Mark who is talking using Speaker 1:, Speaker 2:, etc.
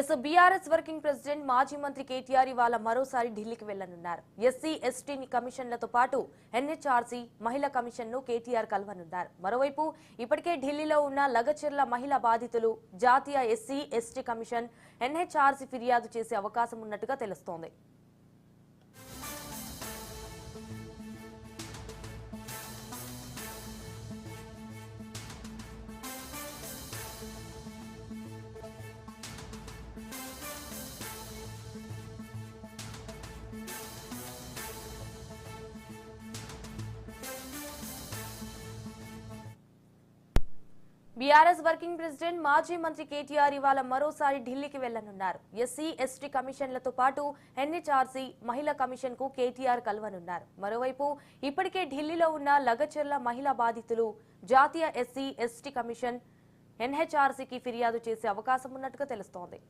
Speaker 1: Yes BRS working president మాజీ మంత్రి కేటీఆర్ ఇవాళ మరోసారి ఢిల్లీకి వెళ్ళనున్నారు ఎస్సీ ఎస్టీ కమిషన్లతో పాటు ఎన్హెచ్ఆర్సీ మహిళా కమిషన్ను కేటీఆర్ కలవనున్నారు. మరోవైపు ఇప్పటికే ఢిల్లీలో ఉన్న లగచెర్ల మహిళా బాధితులు జాతీయ ఎస్సీ ఎస్టీ కమిషన్ ఎన్హెచ్ఆర్సీ ఫిర్యాదు చేసే అవకాశం ఉన్నట్టుగా తెలుస్తోంది. బీఆర్ఎస్ వర్కింగ్ ప్రెసిడెంట్ మాజీ మంత్రి కేటీఆర్ ఇవాళ మరోసారి ఢిల్లీకి వెళ్ళనున్నారు ఎస్సీ ఎస్టీ కమిషన్లతో పాటు ఎన్హెచ్ఆర్సీ మహిళా కమిషన్కు కేటీఆర్ కలవనున్నారు. మరోవైపు ఇప్పటికే ఢిల్లీలో ఉన్న లగచెర్ల మహిళా బాధితులు జాతీయ ఎస్సీ ఎస్టీ కమిషన్ ఎన్హెచ్ఆర్సీకి ఫిర్యాదు చేసే అవకాశం ఉన్నట్టుగా తెలుస్తోంది.